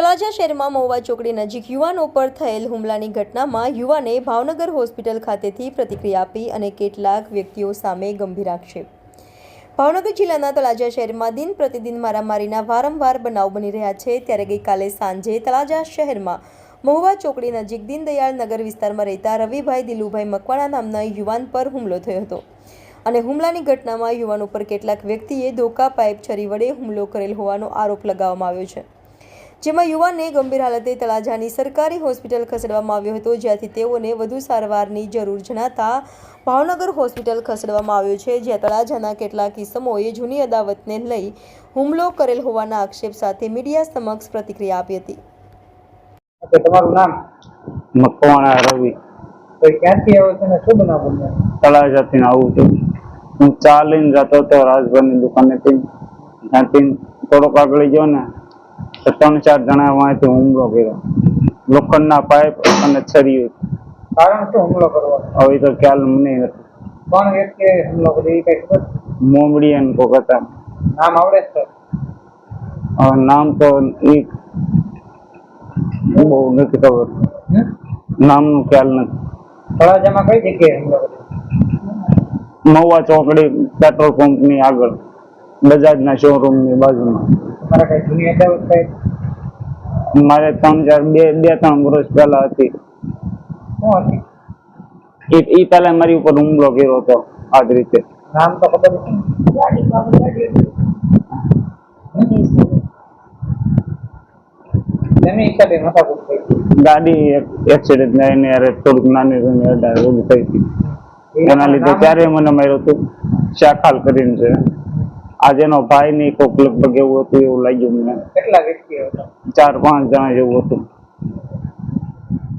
તળાજા શહેરમાં મહુવા ચોકડી નજીક યુવાનો પર થયેલ હુમલાની ઘટનામાં યુવાને ભાવનગર હોસ્પિટલ ખાતેથી પ્રતિક્રિયા આપી અને કેટલાક વ્યક્તિઓ સામે ગંભીર આક્ષેપ. ભાવનગર જિલ્લાના તળાજા શહેરમાં દિન પ્રતિદિન મારામારીના વારંવાર બનાવ બની રહ્યા છે. ત્યારે ગઈકાલે સાંજે તળાજા શહેરમાં મહુવા ચોકડી નજીક દીનદયાળ નગર વિસ્તારમાં રહેતા રવિભાઈ દિલુભાઈ મકવાણા નામના યુવાન પર હુમલો થયો હતો. અને હુમલાની ઘટનામાં યુવાન ઉપર કેટલાક વ્યક્તિએ ધોકા, પાઇપ છરી વડે હુમલો કરેલ હોવાનો આરોપ લગાવવામાં આવ્યો છે. જેમાં યુવાનને ગંભીર હાલતે તળાજાની સરકારી હોસ્પિટલ ખસેડવામાં આવ્યો હતો જ્યાંથી તેઓને વધુ સારવારની જરૂર જણાતા ભાવનગર હોસ્પિટલ ખસેડવામાં આવ્યો છે જ્યાં તળાજાના કેટલાક કિસ્સમોએ જૂની અદાવતને લઈ હુમલો કરેલ હોવાના આક્ષેપ સાથે મીડિયા સમક્ષ પ્રતિક્રિયા આપી હતી. તમારું નામ? મકવાણા રવિ. ક્યાંથી આવો છો ને શું બનાવ બન્યો તળાજાથી આવું છું. હું ચાલીને જતો હતો રાજભરની દુકાનેથી. ત્યાંથી થોડોક આગળ ગયો ને તો ત્રણ ચાર જણા વાંચે હુમલો કર્યો. લોખંડના પાઇપ અને છરીયું કારણ શું હુમલો કરવાનો હવે તો ખ્યાલ મને નથી. કોણ વ્યક્તિ હુમલો કર્યો? એ કઈ ખબર? મોમડી અને કોક હતા નામ આવડે છે નામ તો એક બહુ નથી ખબર? નામનું ખ્યાલ નથી. તળાજામાં કઈ જગ્યાએ હુમલો કર્યો? મહુવા ચોકડી પેટ્રોલ પંપની આગળ બજાજના શોરૂમની બાજુમાં. તમારા કઈ જૂની અદાવત કઈ મારે ત્રણ ચાર બે બે ત્રણ વર્ષ પહેલા હતી. શું હતી? એ પહેલા મારી ઉપર હુમલો કર્યો હતો આ જ રીતે. નામ તો ખબર ગાડી એક્સિડન્ટ ને યાર થોડુંક નાની નાની અડાર ઓલી થઈ હતી એના લીધે ત્યારે મને માર્યો હતું શાખાલ કરીને છે. આજે નો ભાઈ ની કોક લગભગ એવું હતું એવું લાગ્યું મને. કેટલા વ્યક્તિઓ હતા? ચાર પાંચ જણા જેવું હતું.